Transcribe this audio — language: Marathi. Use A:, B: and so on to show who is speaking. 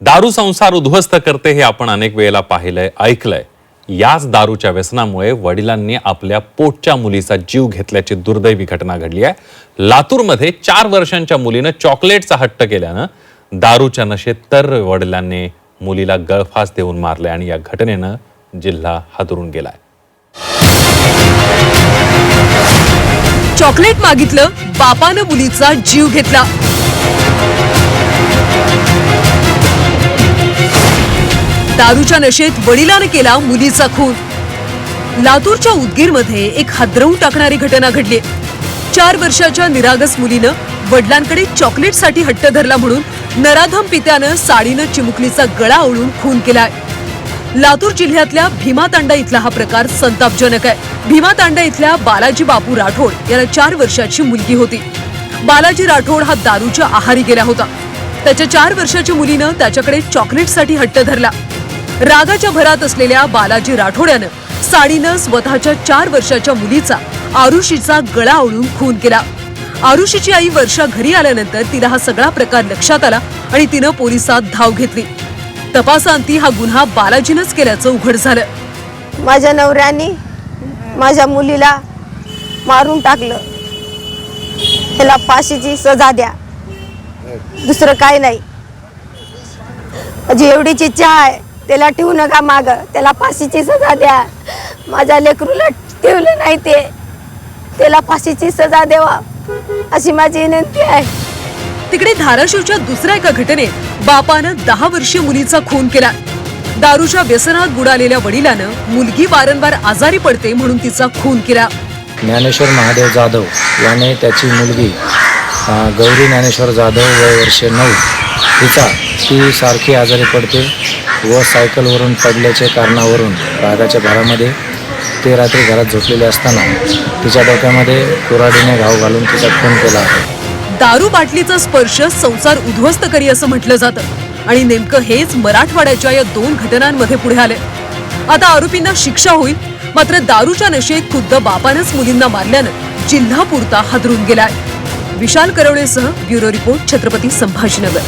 A: दारू संसार उद्ध्वस्त करते हे आपण अनेक वेळेला पाहिलंय ऐकलंय. याच दारूच्या व्यसनामुळे वडिलांनी आपल्या पोटच्या मुलीचा जीव घेतल्याची दुर्दैवी घटना घडली आहे. लातूरमध्ये चार वर्षांच्या मुलीनं चॉकलेटचा हट्ट केल्यानं दारूच्या नशेत तर वडिलांनी मुलीला गळफास देऊन मारले आणि या घटनेनं जिल्हा हादरून गेलाय.
B: चॉकलेट मागितलं बापानं मुलीचा जीव घेतला. दारूच्या नशेत वडिलानं केला मुलीचा खून. लातूरच्या उदगीरमध्ये एक हादरवून टाकणारी घटना घडली. चार वर्षाच्या निरागस मुलीनं वडिलांकडे चॉकलेटसाठी हट्ट धरला म्हणून नराधम पित्यानं साडीनं चिमुकलीचा गळा ओळून खून केलाय. लातूर जिल्ह्यातल्या भीमातांडा इथला हा प्रकार संतापजनक आहे. भीमातांडा इथल्या बालाजी बापू राठोड याला चार वर्षाची मुलगी होती. बालाजी राठोड हा दारूच्या आहारी गेला होता. त्याच्या चार वर्षाच्या मुलीनं त्याच्याकडे चॉकलेटसाठी हट्ट धरला. रागाच्या भरात असलेल्या बालाजी राठोड्यानं साडीनं स्वतःच्या चार वर्षाच्या मुलीचा आरुषीचा गळा आवळून खून केला. आरुषीची आई वर्षा घरी आल्यानंतर तिला हा सगळा प्रकार लक्षात आला आणि तिनं पोलिसात धाव घेतली. तपासांती हा गुन्हा बालाजीनंच केल्याचं उघड झालं.
C: माझ्या नवऱ्याने माझ्या मुलीला मारून टाकलं. त्याला फाशीची सजा द्या. दुसरं काय नाही. माझी एवढीच इच्छा आहे. त्याला ठेवू नका माग. त्याला फाशीची सजा द्या. माझ्या लेकरूला ठेवलं नाही ते. त्याला फाशीची सजा देवा अशी माझी विनंती आहे.
B: तिकडे धाराशिवच्या दुसऱ्या एका घटनेत बापानं दहा वर्षीय मुलीचा खून केला. दारूच्या व्यसनात बुडालेल्या वडिलानं मुलगी वारंवार आजारी पडते म्हणून तिचा खून केला.
D: ज्ञानेश्वर महादेव जाधव याने त्याची मुलगी अ, गौरी ज्ञानेश्वर जाधव वय वर्ष नऊ तिचा ती सारखी आजारी पडते व सायकलवरून पडल्याच्या कारणावरून रागाच्या भरामध्ये ते रात्री घरात झोपलेले असताना तिच्या डोक्यामध्ये कुराडीने घाव घालून तिचा खून केला. आहे
B: दारू बाटलीचा स्पर्श संसार उद्ध्वस्त करी असं म्हटलं जातं. आणि नेमकं हेच मराठवाड्याच्या या दोन घटनांमध्ये पुढे आले आता आरोपींना शिक्षा होईल मात्र दारूच्या नशेत खुद्द बापानंच मुलींना मारल्यानं जिल्हा पुरता हादरून गेलाय. विशाल करवळेसह ब्युरो रिपोर्ट छत्रपती संभाजीनगर.